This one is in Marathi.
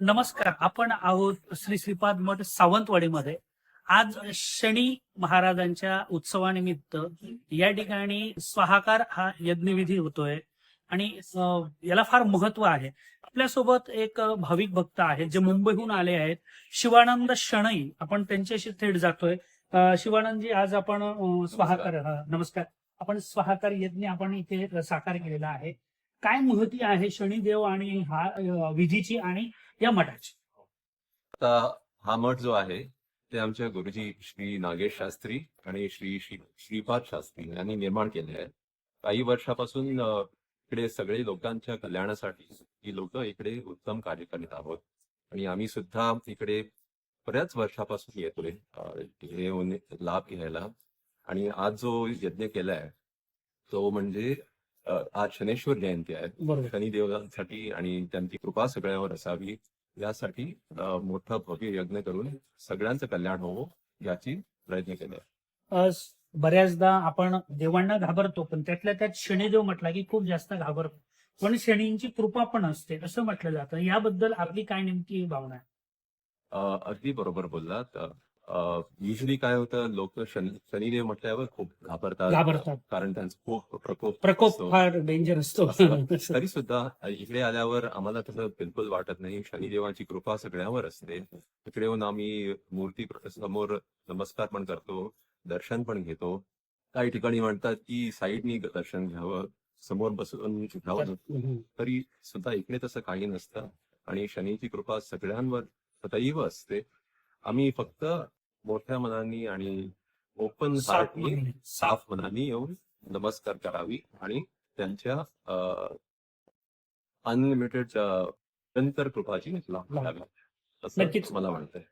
नमस्कार आपण आहोत श्री श्रीपाद मठ सावंतवाडीमध्ये. आज शनी महाराजांच्या उत्सवानिमित्त या ठिकाणी स्वाहाकार हा यज्ञविधी होतोय आणि याला फार महत्त्व आहे. आपल्यासोबत एक भाविक भक्त आहेत जे मुंबईहून आले आहेत. शिवानंद शणई आपण त्यांच्याशी थेट जातोय. शिवानंदजी आज आपण स्वाहाकार नमस्कार. आपण स्वाहाकार यज्ञ आपण इथे साकार केलेला आहे. काय महती आहे शनिदेव आणि हा विधीची आणि या मठाची. आता हा मठ जो आहे ते आमच्या गुरुजी श्री नागेश शास्त्री आणि श्री श्रीपाद शास्त्री यांनी निर्माण केले आहे काही वर्षापासून इकडे सगळे लोकांच्या कल्याणासाठी ही लोक इकडे उत्तम कार्य करीत आहोत. आणि आम्ही सुद्धा इकडे बऱ्याच वर्षापासून येतोय हे येऊन लाभ घ्यायला. आणि आज जो यज्ञ केलाय तो म्हणजे आज शनेश्वर जयंती आहे. शनिदेवांसाठी आणि त्यांची कृपा सगळ्यावर असावी. यासाठी मोठा भव्य यज्ञ करून सगळ्यांचं कल्याण होवो याची प्रयत्न केले. बऱ्याचदा आपण देवांना घाबरतो पण त्यातल्या त्यात शनिदेव म्हटला की खूप जास्त घाबरतो. पण शनींची कृपा पण असते असं म्हटलं जातं. याबद्दल आपली काय नेमकी भावना आहे? अगदी बरोबर बोललात. युजली काय होतं लोक शनी शनिदेव म्हटल्यावर खूप घाबरतात घाबरतात. कारण त्यांचा खूप प्रकोप प्रकोप असतो. फार डेंजर असतो असं. तरी सुद्धा इकडे आल्यावर आम्हाला तसं बिलकुल वाटत नाही शनिदेवाची कृपा सगळ्यावर असते इकडे येऊन आम्ही मूर्ती समोर नमस्कार पण करतो दर्शन पण घेतो काही ठिकाणी म्हणतात की साईडनी दर्शन घ्यावं समोर बसून घ्यावं हम्म. तरी सुद्धा इकडे तसं काही नसतं आणि शनीची कृपा सगळ्यांवर सदैव असते आम्ही फक्त मोठ्या मनाने आणि ओपन मनाने. साफ मनाने येऊन नमस्कार करावी आणि त्यांच्या अनलिमिटेड कृपाची लाभ घ्यावी असं. मला वाटतंय